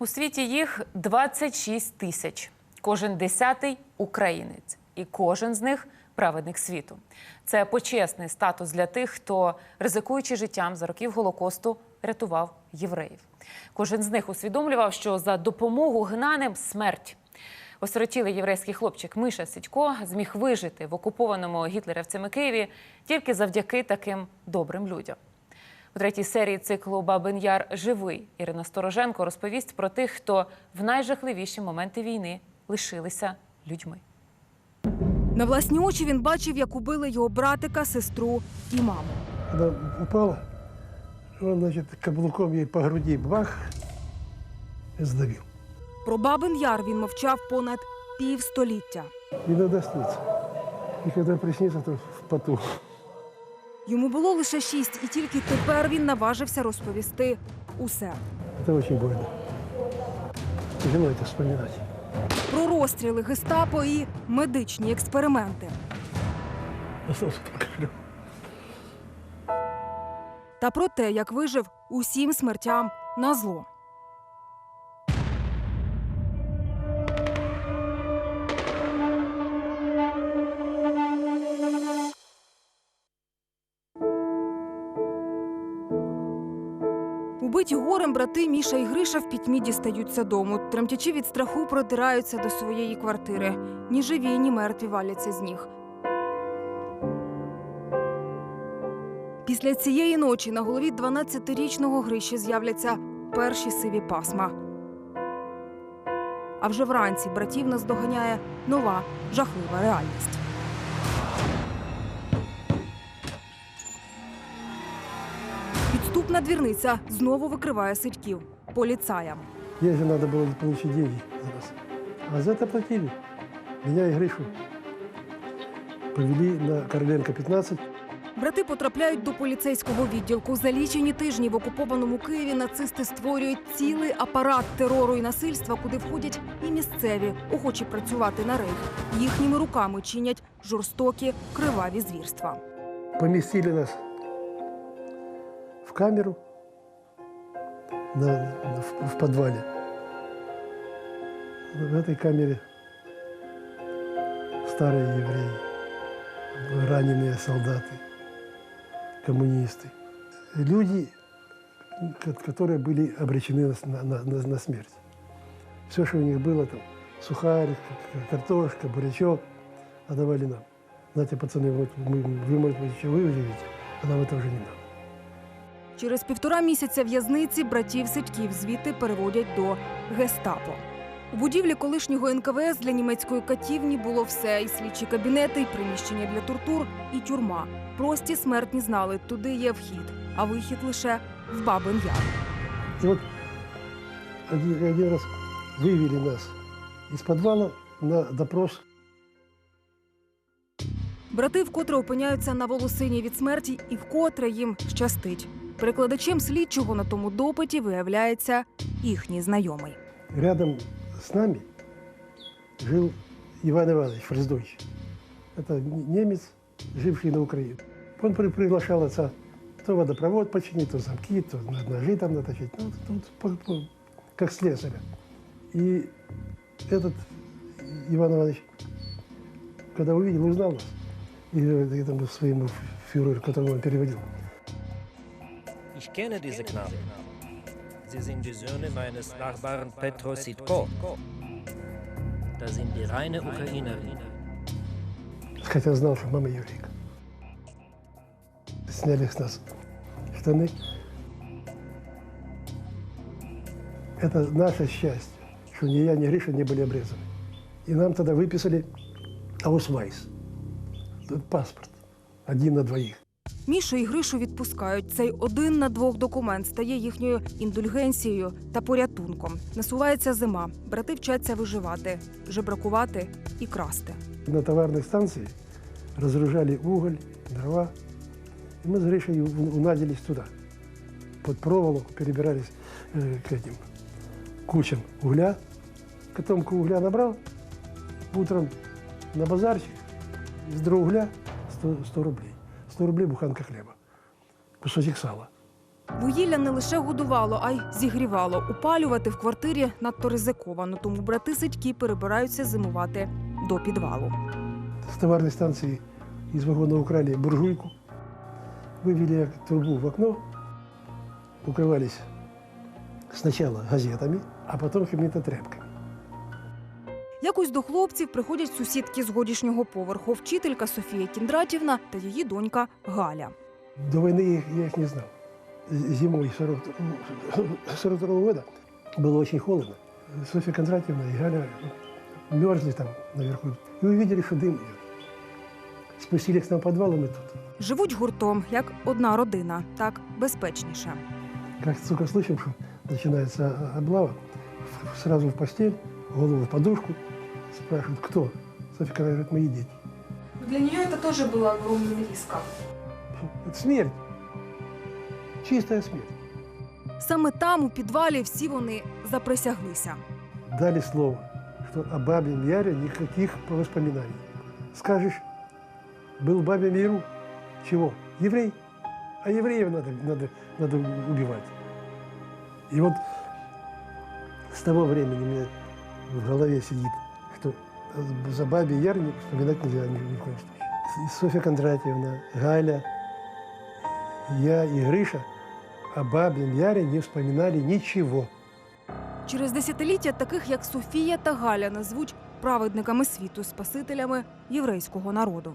У світі їх 26 тисяч. Кожен десятий українець, і кожен з них праведник світу. Це почесний статус для тих, хто, ризикуючи життям за років Голокосту, рятував євреїв. Кожен з них усвідомлював, що за допомогу гнаним смерть. Осиротілий єврейський хлопчик Миша Сідько зміг вижити в окупованому гітлерівцями Києві тільки завдяки таким добрим людям. У третій серії циклу Бабин Яр живий Ірина Стороженко розповість про тих, хто в найжахливіші моменти війни лишилися людьми. На власні очі він бачив, як убили його братика, сестру і маму. Она упала, он, значит, каблуком ей по груди бах и сдавил. Про Бабин Яр він мовчав понад півстоліття. Иногда снится. И когда приснится, то в поту. Йому було лише шість, і тільки тепер він наважився розповісти усе. Це дуже больно. Тяжело це вспоминати. Про розстріли гестапо і медичні експерименти. Та про те, як вижив усім смертям на зло. Убиті брати Міша і Гриша в пітьмі дістаються дому. Тремтячи від страху, продираються до своєї квартири. Ні живі, ні мертві валяться з ніг. Після цієї ночі на голові 12-річного Гриші з'являться перші сиві пасма. А вже вранці братів наздоганяє нова жахлива реальність. Підступна двірниця знову викриває сидьків поліцаям. Же надо было получить деньги за нас. А за это платили. Меня и Гришу повели на Короленко 15. Брати потрапляють до поліцейського відділку. За лічені тижні в окупованому Києві нацисти створюють цілий апарат терору і насильства, куди входять і місцеві, охочі працювати на рейх. Їхніми руками чинять жорстокі криваві звірства. Поместили нас камеру на, в, в подвале. В этой камере старые евреи, раненые солдаты, коммунисты. Люди, ко- которые были обречены на, на- на- смерть. Все, что у них было, там, сухарь, к- картошка, бурячок, отдавали нам. Знаете, пацаны, вот мы, вы, может быть, еще выживете, а нам это уже не надо. Через півтора місяця в'язниці братів Сидьків звідти переводять до гестапо. У будівлі колишнього НКВС для німецької катівні було все: і слідчі кабінети, і приміщення для тортур, і тюрма. Прості смертні знали, туди є вхід, а вихід лише в Бабин Яр. И вот один, раз вывели нас из подвала на допрос. Брати вкотре опиняються на волосині від смерті, і вкотре їм щастить. Перекладачем слідчого на тому допиті виявляється їхній знайомий. Рядом с нами жил Иван Иванович Фрездович. Это н- немец, живший на Украине. Он при- приглашал отца то водопровод починить, то замки, то на- ножи там наточить. Ну, тут по- по- как слесаря. И этот Иван Иванович, когда увидел, узнал нас. И э, этому своему фюреру, которого он переводил, Ich kenne diese Knaben. Sie sind die Söhne meines Nachbarn Petro Sitko. Das sind die reine Ukrainerin. хотя знал, что мама еврейка. Сняли с нас штаны. Это наше счастье, что ни я, ни Гриша не были обрезаны. И нам тогда выписали аусвайс. Паспорт. Один на двоих. Мішу і Гришу відпускають. Цей один на двох документ стає їхньою індульгенцією та порятунком. Насувається зима. Брати вчаться виживати, жебракувати і красти. На товарной станции разгружали уголь, дрова. И мы с Гришей у- унадились туда. Под проволоку перебирались э, к этим кучам угля. Котомку угля набрал, утром на базарчик, из угля 100, 100 рублей. 100 рублей буханка хлеба, кусочек сала. Вугілля не лише годувало, а й зігрівало. Упалювати в квартирі надто ризиковано, тому брати Сидьки перебираються зимувати до підвалу. С товарной станции из вагона украли буржуйку, вывели трубу в окно, укрывались сначала газетами, а какими-то тряпками. Якось до хлопців приходять сусідки з годішнього поверху, вчителька Софія Кіндратівна та її донька Галя. До войны я их- я их не знал. З- Зимой 40 42 года было очень холодно. Софья Кондратьевна и Галя мерзли там наверху. И увидели, что дым идет. Спустились к нам в подвал, и мы тут. Живуть гуртом, як одна родина, так безпечніше. Как только слышим, что начинается облава, в- сразу в постель, голову в подушку, спрашивают, кто? Софья Кондратьевна говорит, мои дети. Для нее это тоже было огромным риском. Это смерть. Чистая смерть. Саме там, у підвалі, всі вони заприсяглися. Дали слово, что о Бабьем Яре никаких воспоминаний. Скажешь, был в Бабьем Яру, чего? Еврей. А евреев надо, надо, надо убивать. И вот с того времени мне в голове сидит, что за Бабий Яр не вспоминать нельзя ни, ни в коем случае. Софья Кондратьевна, Галя, я и Гриша о Бабьем Яре не вспоминали ничего. Через десятиліття таких, як Софія та Галя, назвуть праведниками світу, спасителями єврейського народу.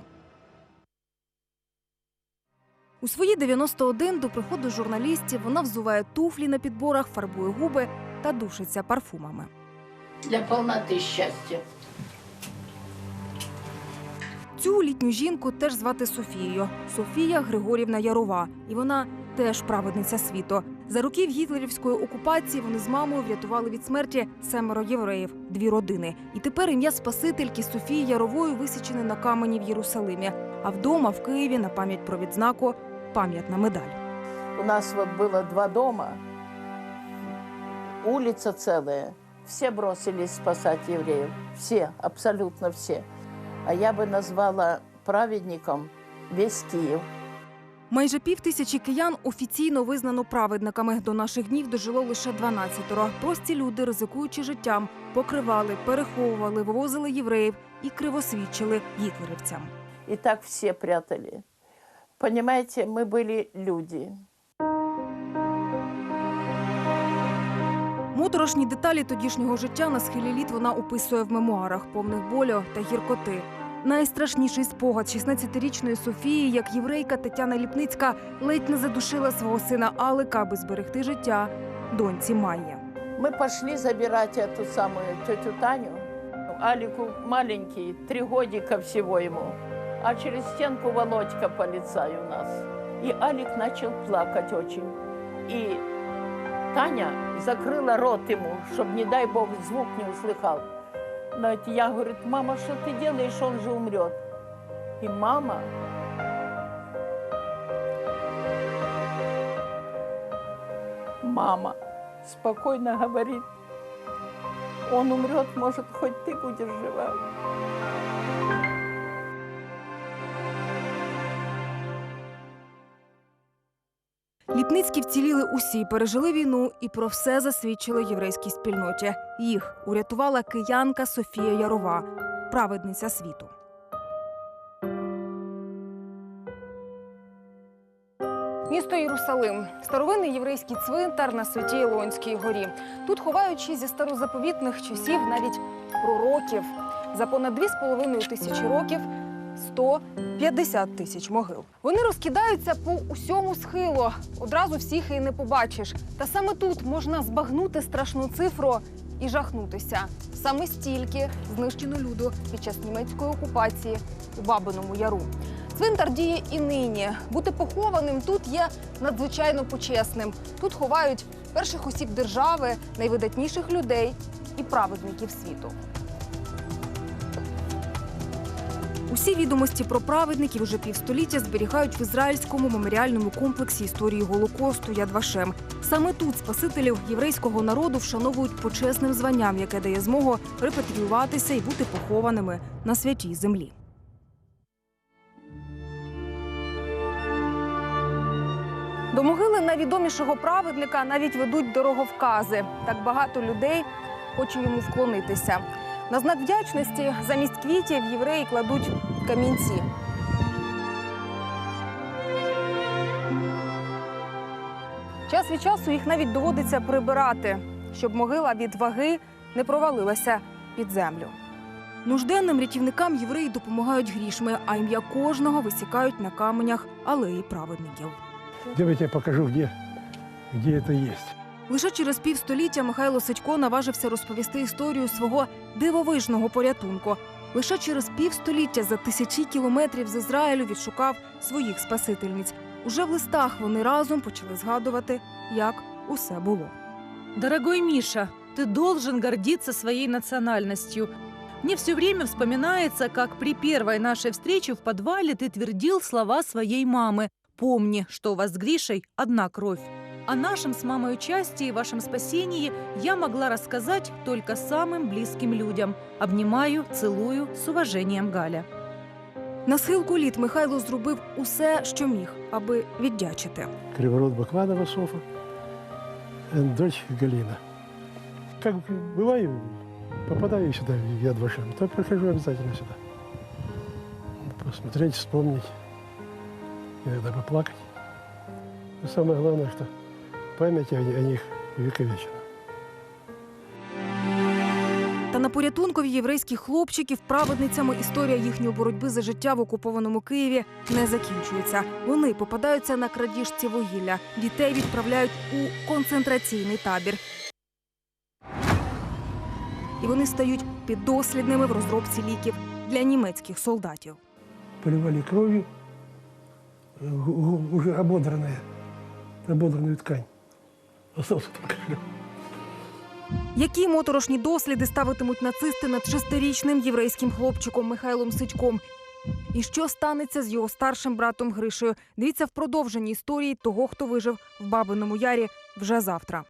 У свої 91 до приходу журналістів вона взуває туфлі на підборах, фарбує губи та душиться парфумами. для полноты счастья. Цю літню жінку теж звати Софією. Софія Григорівна Ярова. І вона теж праведниця світу. За років гітлерівської окупації вони з мамою врятували від смерті семеро євреїв, дві родини. І тепер ім'я Спасительки Софії Ярової висічене на камені в Єрусалимі. А вдома в Києві на пам'ять про відзнаку пам'ятна медаль. У нас вот два дома, улица целая. Все бросились спасать евреев. Все, абсолютно все А я бы назвала праведником весь Киев. Майже пів тисячі киян офіційно визнано праведниками. До наших днів дожило лише 12-ро. Прості люди, ризикуючи життям, покривали, переховували, вивозили євреїв і кривосвідчили гітлерівцям. И так все прятали. Понимаете, мы были люди. Моторошні деталі тодішнього життя на схилі літ вона описує в мемуарах, повних болю та гіркоти. Найстрашніший спогад 16-річної Софії, як єврейка Тетяна Ліпницька, ледь не задушила свого сина Алика, аби зберегти життя доньці Майї. Мы пошли забирать эту самую тетю Таню. Алику маленький, три годика всего ему. А через стенку Володька полицай у нас. И Алик начал плакать очень. И Таня закрыла рот ему, чтобы, не дай бог, звук не услыхал. Но это я, говорит, мама, что ты делаешь, он же умрет. И мама Мама спокойно говорит, он умрет, может, хоть ты будешь жива. Ліпницькі вціліли усі, пережили війну і про все засвідчили єврейській спільноті. Їх урятувала киянка Софія Ярова, праведниця світу. Місто Єрусалим старовинний єврейський цвинтар на святій Ілонській горі. Тут ховаючи зі старозаповітних часів навіть пророків. За понад 2,5 тисячі років 150 тисяч могил. Вони розкидаються по усьому схилу. Одразу всіх і не побачиш. Та саме тут можна збагнути страшну цифру і жахнутися. Саме стільки знищено люду під час німецької окупації у Бабиному Яру. Цвинтар діє і нині. Бути похованим тут є надзвичайно почесним. Тут ховають перших осіб держави, найвидатніших людей і праведників світу. Усі відомості про праведників уже півстоліття зберігають в ізраїльському меморіальному комплексі історії Голокосту Яд Вашем. Саме тут спасителів єврейського народу вшановують почесним званням, яке дає змогу репатріюватися і бути похованими на святій землі. До могили найвідомішого праведника навіть ведуть дороговкази. Так багато людей хоче йому вклонитися. На знак вдячності замість квітів євреї кладуть камінці. Час від часу їх навіть доводиться прибирати, щоб могила від ваги не провалилася під землю. Нужденним рятівникам євреї допомагають грішми, а ім'я кожного висікають на каменях алеї праведників. Я покажу, где, где это есть. Лише через півстоліття Михайло Сидько наважився розповісти історію свого дивовижного порятунку. Лише через півстоліття за тисячі кілометрів з Ізраїлю відшукав своїх спасительниць. Уже в листах вони разом почали згадувати, як усе було. Дорогой Миша, ты должен гордиться своей национальностью. Мне все время вспоминается, как при первой нашей встрече в подвале ты твердил слова своей мамы. Помни, что у вас с Гришей одна кровь. О нашем с мамой участии и вашем спасении я могла рассказать только самым близким людям. Обнимаю, целую, с уважением, Галя. На схилку літ Михайло зробив усе, що міг, аби віддячити. Криворот Бакланова Софа, э, дочь Галина. Как бываю, попадаю сюда в Яд Вашем, то прихожу обязательно сюда. Посмотреть, вспомнить, иногда поплакать. Но самое главное, что память о, них вековечна. Та на порятункові єврейських хлопчиків праведницями історія їхньої боротьби за життя в окупованому Києві не закінчується. Вони попадаються на крадіжці вугілля. Дітей відправляють у концентраційний табір. І вони стають піддослідними в розробці ліків для німецьких солдатів. Поливали гу- уже ободранная, ободранную ткань. Які моторошні досліди ставитимуть нацисти над шестирічним єврейським хлопчиком Михайлом Сичком? І що станеться з його старшим братом Гришею? Дивіться в продовженні історії того, хто вижив в Бабиному Ярі вже завтра.